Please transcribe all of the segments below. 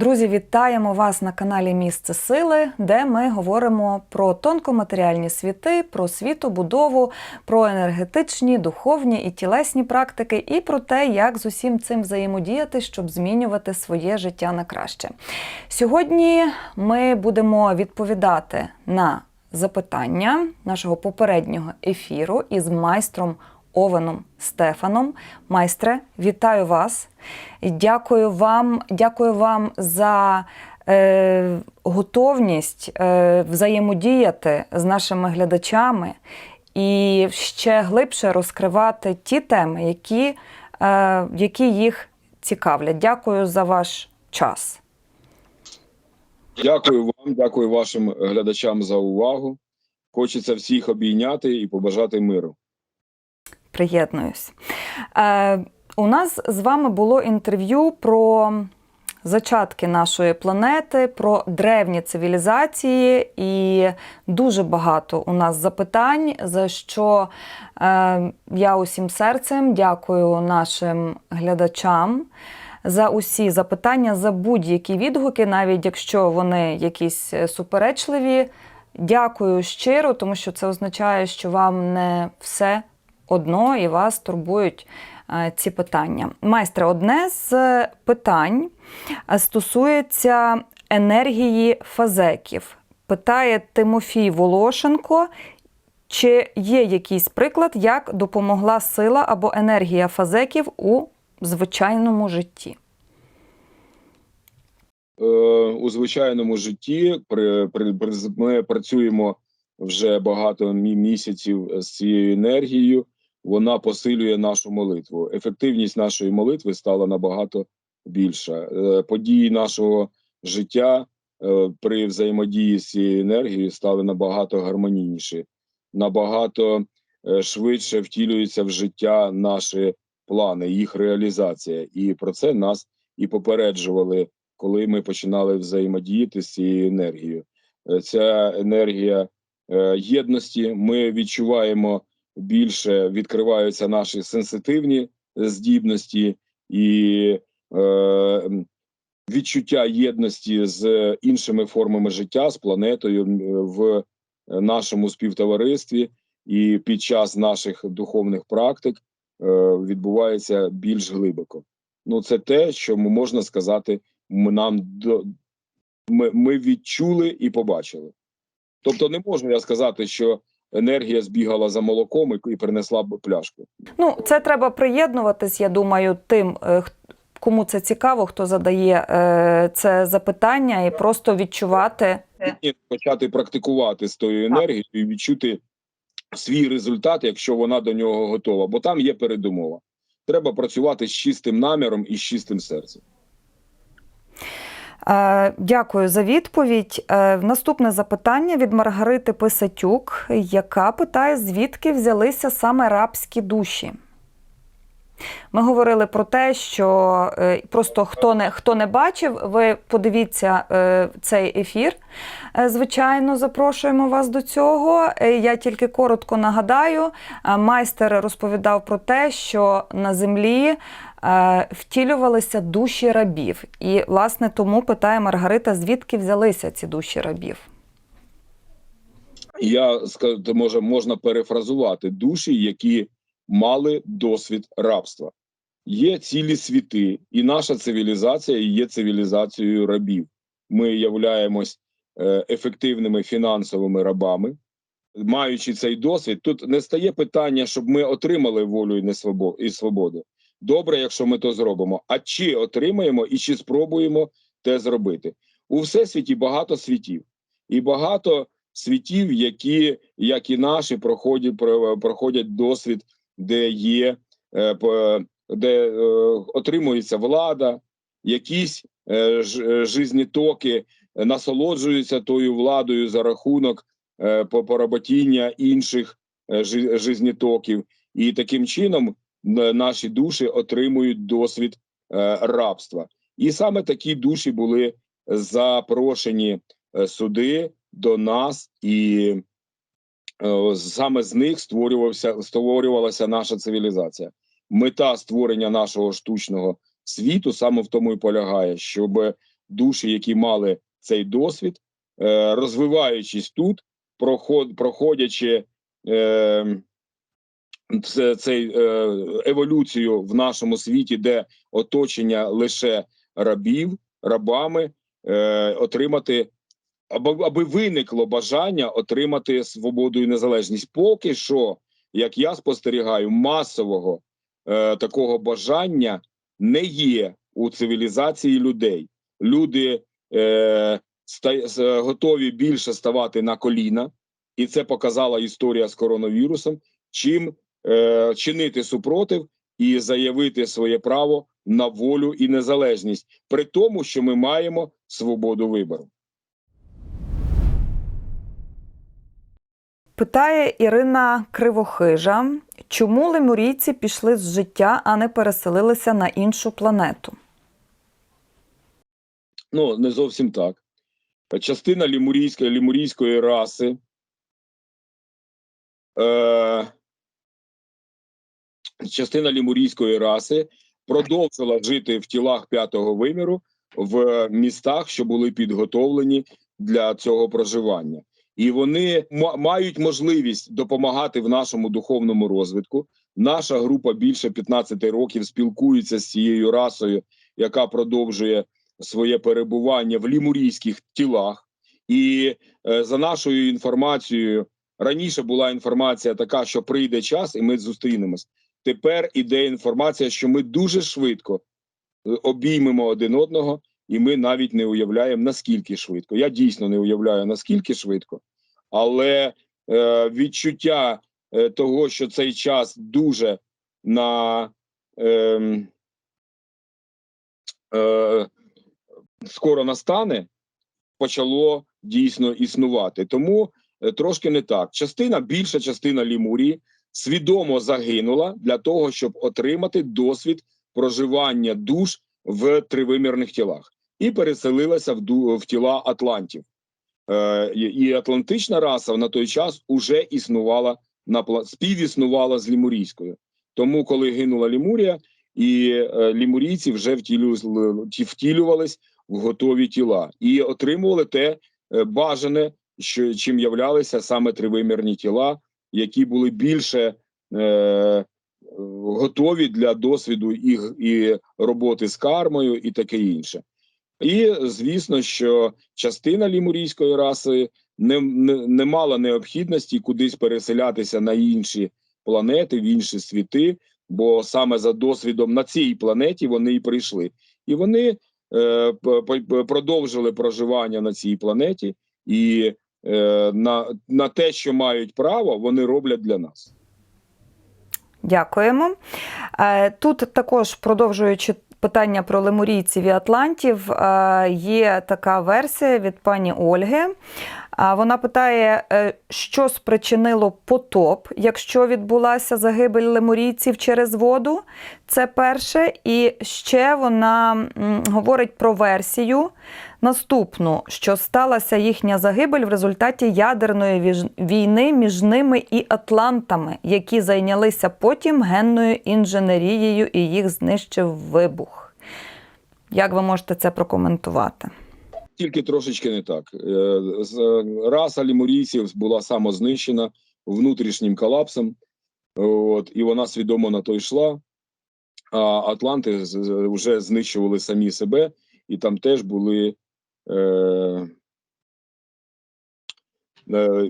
Друзі, вітаємо вас на каналі Місце Сили, де ми говоримо про тонкоматеріальні світи, про світобудову, про енергетичні, духовні і тілесні практики, і про те, як з усім цим взаємодіяти, щоб змінювати своє життя на краще. Сьогодні ми будемо відповідати на запитання нашого попереднього ефіру із майстром Овеном Стефаном. Майстре, вітаю вас. Дякую вам, дякую вам за е, готовність е, взаємодіяти з нашими глядачами і ще глибше розкривати ті теми, які, е, які їх цікавлять. Дякую за ваш час. Дякую вам, дякую вашим глядачам за увагу. Хочеться всіх обійняти і побажати миру. Приєднуюсь. Е, у нас з вами було інтерв'ю про зачатки нашої планети, про древні цивілізації, і дуже багато у нас запитань, за що е, я усім серцем дякую нашим глядачам. За усі запитання, за будь-які відгуки, навіть якщо вони якісь е, суперечливі. Дякую щиро, тому що це означає, що вам не все одно і вас турбують е, ці питання. Майстре, одне з питань е, стосується енергії фазеків. Питає Тимофій Волошенко, чи є якийсь приклад, як допомогла сила або енергія фазеків у звичайному житті? Е, у звичайному житті при, ми працюємо вже багато місяців з цією енергією. Вона посилює нашу молитву. Ефективність нашої молитви стала набагато більша. Е, Події нашого життя е, при взаємодії з цією енергією стали набагато гармонійніші, набагато е, швидше втілюються в життя наші плани, їх реалізація. І про це нас і попереджували, коли ми починали взаємодіяти з цією енергією. Ця енергія єдності. Ми відчуваємо більше, відкриваються наші сенситивні здібності і е, відчуття єдності з іншими формами життя, з планетою в нашому співтоваристві, і під час наших духовних практик е, відбувається більш глибоко. Ну, це те, що можна сказати, нам до ми, ми відчули і побачили. Тобто, не можу я сказати, що енергія збігала за молоком і, принесла б пляшку. Ну, це треба приєднуватись, я думаю, тим, е, кому це цікаво, хто задає е, це запитання, і просто відчувати. Почати практикувати з тою енергією і відчути свій результат, якщо вона до нього готова. Бо там є передумова. Треба працювати з чистим наміром і з чистим серцем. Е, Дякую за відповідь. Е, Наступне запитання від Маргарити Писатюк, яка питає, звідки взялися саме рабські душі. Ми говорили про те, що е, просто хто не, хто не бачив, ви подивіться цей ефір. Звичайно, запрошуємо вас до цього. Я тільки коротко нагадаю, майстер розповідав про те, що на землі втілювалися душі рабів. І, власне, тому питає Маргарита, звідки взялися ці душі рабів. Я скажу, може можна перефразувати душі, які мали досвід рабства. Є цілі світи, і наша цивілізація є цивілізацією рабів. Ми являємось е, ефективними фінансовими рабами. Маючи цей досвід, тут не стає питання, щоб ми отримали волю і свободу. Добре, якщо ми то зробимо. А чи отримаємо і чи спробуємо те зробити? У всесвіті багато світів, і багато світів, які, як і наші, проходять про- проходять досвід, де є е, де е, отримується влада, якісь е, ж- жизнітоки е, насолоджуються тою владою за рахунок поработіння інших жизнітоків, і таким чином наші душі отримують досвід е, рабства. І саме такі душі були запрошені е, суди до нас, і е, саме з них створювався створювалася наша цивілізація. Мета створення нашого штучного світу саме в тому і полягає, щоб душі, які мали цей досвід, е, розвиваючись тут, проход, проходячи е, це, цей е, еволюцію в нашому світі, де оточення лише рабів, рабами, е, отримати аби, аби виникло бажання отримати свободу і незалежність. Поки що, як я спостерігаю, масового е, такого бажання не є у цивілізації людей. Люди е, ста, готові більше ставати на коліна, і це показала історія з коронавірусом. Чим е, чинити супротив і заявити своє право на волю і незалежність, при тому, що ми маємо свободу вибору. Питає Ірина Кривохижа, чому лемурійці пішли з життя, а не переселилися на іншу планету? Ну, не зовсім так. Частина лімурійської, лімурійської раси. Е, частина лімурійської раси продовжила жити в тілах п'ятого виміру в містах, що були підготовлені для цього проживання. І вони мають можливість допомагати в нашому духовному розвитку. Наша група більше 15 років спілкується з цією расою, яка продовжує своє перебування в лімурійських тілах. І е, за нашою інформацією, раніше була інформація така, що прийде час, і ми зустрінемось. Тепер іде інформація, що ми дуже швидко е, обіймемо один одного, і ми навіть не уявляємо наскільки швидко. Я дійсно не уявляю наскільки швидко, але е, відчуття е, того, що цей час дуже на е, е, скоро настане, почало дійсно існувати. Тому е, трошки не так. Частина, більша частина Лімурії свідомо загинула для того, щоб отримати досвід проживання душ в тривимірних тілах, і переселилася в, в тіла Атлантів. Е, і атлантична раса на той час уже існувала на співіснувала з лімурійською. Тому, коли гинула Лімурія, і е, лімурійці вже втілювали, ті- втілювались в готові тіла і отримували те е, бажане, що чим являлися саме тривимірні тіла, які були більше е, готові для досвіду і, і роботи з кармою, і таке інше. І звісно, що частина лімурійської раси не, не, не мала необхідності кудись переселятися на інші планети, в інші світи, бо саме за досвідом на цій планеті вони і прийшли. І вони е, продовжили проживання на цій планеті, і на, на те, що мають право, вони роблять для нас. Дякуємо. Е, Тут також продовжуючи питання про лемурійців і атлантів, е, є така версія від пані Ольги. Вона питає, е, що спричинило потоп, якщо відбулася загибель лемурійців через воду. Це перше. І ще вона говорить про версію наступну, що сталася їхня загибель в результаті ядерної війни між ними і атлантами, які зайнялися потім генною інженерією і їх знищив вибух. Як ви можете це прокоментувати? Тільки трошечки не так. Е, Раса лімурійців була самознищена внутрішнім колапсом, от, і вона свідомо на то йшла. А Атланти вже знищували самі себе, і там теж були, бу-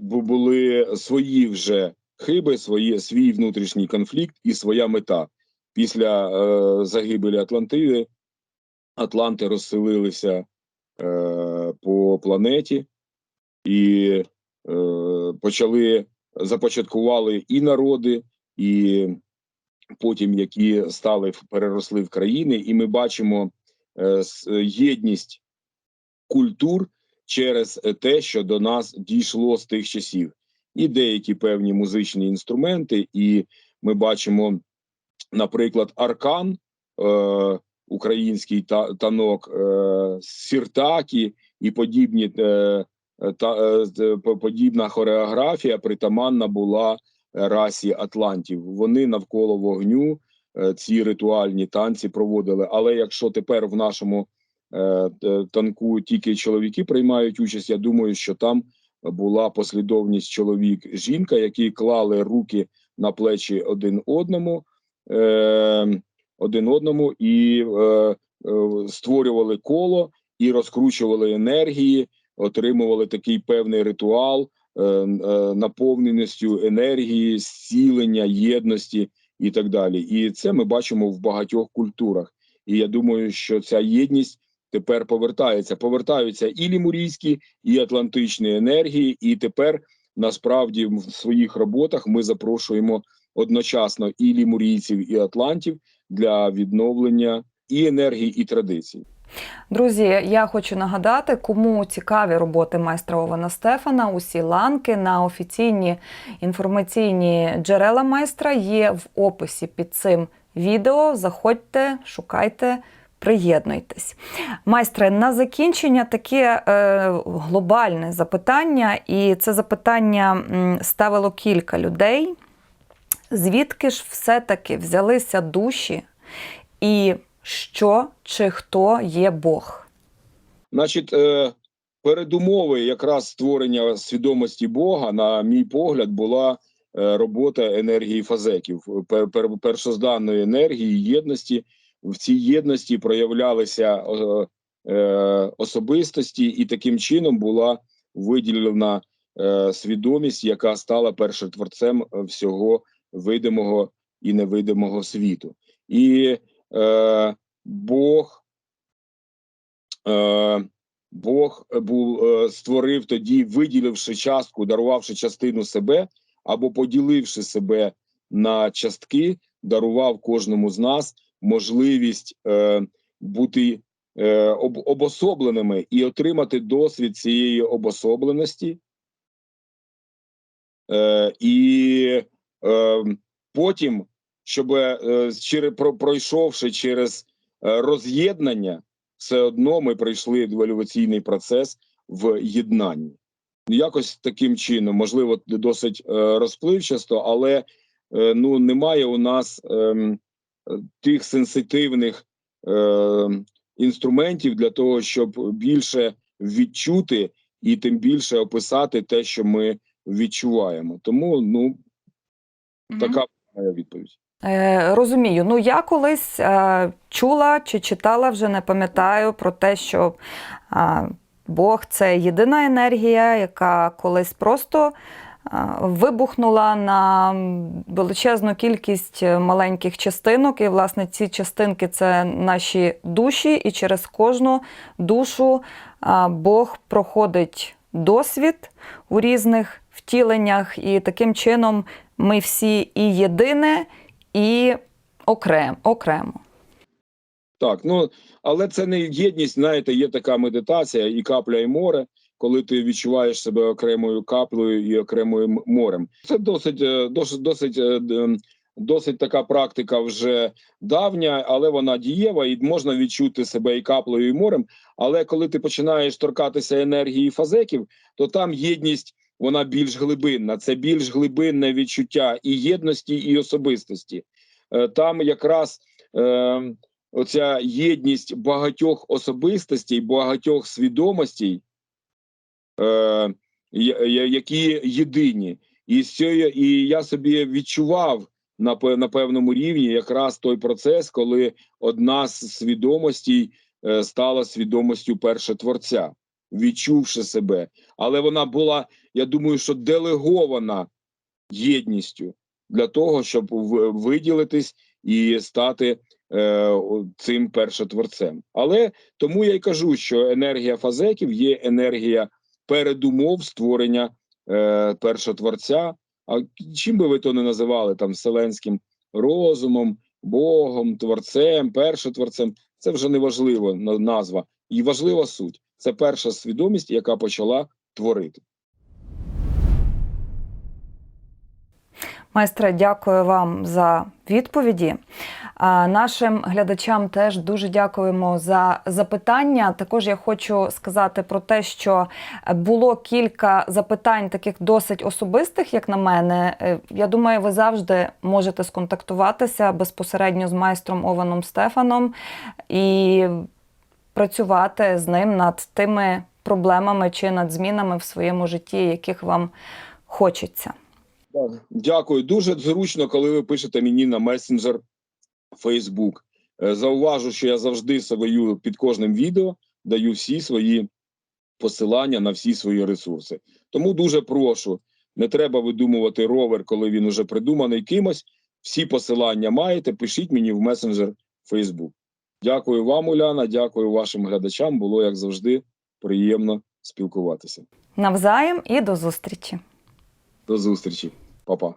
були свої вже хиби, свої, свій внутрішній конфлікт і своя мета. Після е, загибелі Атлантиди Атланти розселилися е, по планеті і е, почали започаткували і народи, і потім які стали переросли в країни, і ми бачимо е, єдність культур через е, те, що до нас дійшло з тих часів, і деякі певні музичні інструменти, і ми бачимо, наприклад, аркан. Е, Український та, танок е, сіртакі і подібні е, та подібна хореографія притаманна була расі атлантів. Вони навколо вогню ці ритуальні танці проводили. Але якщо тепер в нашому танку тільки чоловіки приймають участь. Я думаю, що там була послідовність чоловік-жінка, які клали руки на плечі один одному, е, один одному і е, е, створювали коло і розкручували енергії, отримували такий певний ритуал е, е, наповненістю енергії, зцілення, єдності і так далі. І це ми бачимо в багатьох культурах. І я думаю, що ця єдність тепер повертається. Повертаються і лімурійські, і атлантичні енергії, і тепер насправді в своїх роботах ми запрошуємо одночасно і лімурійців, і атлантів для відновлення і енергії, і традицій. Друзі, я хочу нагадати, кому цікаві роботи майстра Ована Стефана, усі ланки на офіційні інформаційні джерела майстра є в описі під цим відео. Заходьте, шукайте. Приєднуйтесь, майстре. На закінчення таке е, глобальне запитання, і це запитання ставило кілька людей. Звідки ж все-таки взялися душі, і що чи хто є Бог? Значить, е, передумови якраз створення свідомості Бога, на мій погляд, була е, робота енергії фазеків, пер, пер, першозданної енергії, єдності. В цій єдності проявлялися е, е, особистості, і таким чином була виділена е, свідомість, яка стала першотворцем всього видимого і невидимого світу. І е, Бог е, Бог був створив тоді, виділивши частку, дарувавши частину себе або поділивши себе на частки, дарував кожному з нас можливість е, бути е, об, обособленими і отримати досвід цієї обособленості. Е, і е, потім, щоб е, про, пройшовши через е, роз'єднання, все одно ми пройшли еволюційний процес в єднанні. Якось таким чином, можливо, досить е, розпливчасто, але е, ну немає у нас е, тих сенситивних е, інструментів для того, щоб більше відчути і тим більше описати те, що ми відчуваємо. Тому ну така моя відповідь. Е, розумію. Ну я колись е, чула чи читала, вже не пам'ятаю про те, що е, Бог це єдина енергія, яка колись просто вибухнула на величезну кількість маленьких частинок. І, власне, ці частинки це наші душі, і через кожну душу е, Бог проходить досвід у різних втіленнях, і таким чином ми всі і єдине, і окрем, окремо. Так, ну але це не єдність. Знаєте, є така медитація і капля, і море, коли ти відчуваєш себе окремою каплею і окремою морем. Це досить, е, досить, досить, е, досить така практика вже давня, але вона дієва, і можна відчути себе і каплею, і морем. Але коли ти починаєш торкатися енергії фазеків, то там єдність вона більш глибинна. Це більш глибинне відчуття і єдності, і особистості. Е, Там якраз е, оця єдність багатьох особистостей, багатьох свідомостей, е, які єдині. І, з і я собі відчував на, на певному рівні якраз той процес, коли одна з свідомостей е, стала свідомістю першотворця, відчувши себе. Але вона була, я думаю, що делегована єдністю для того, щоб виділитись і стати е, цим першотворцем. Але тому я й кажу, що енергія фазеків є енергія передумов створення е, першотворця. А чим би ви то не називали там вселенським розумом, Богом, творцем, першотворцем, це вже не важливо на- назва, і важлива суть. Це перша свідомість, яка почала творити. Майстре, дякую вам за відповіді. Нашим глядачам теж дуже дякуємо за запитання. Також я хочу сказати про те, що було кілька запитань, таких досить особистих, як на мене. Е, Я думаю, ви завжди можете сконтактуватися безпосередньо з майстром Ованом Стефаном і працювати з ним над тими проблемами чи над змінами в своєму житті, яких вам хочеться. Дякую. Дуже зручно, коли ви пишете мені на месенджер Facebook. Е, Зауважу, що я завжди свою під кожним відео даю всі свої посилання на всі свої ресурси. Тому дуже прошу, не треба видумувати ровер, коли він уже придуманий кимось. Всі посилання маєте, пишіть мені в месенджер Facebook. Дякую вам, Уляна. Дякую вашим глядачам. Було як завжди приємно спілкуватися. Навзаєм і до зустрічі! До зустрічі, Па-па.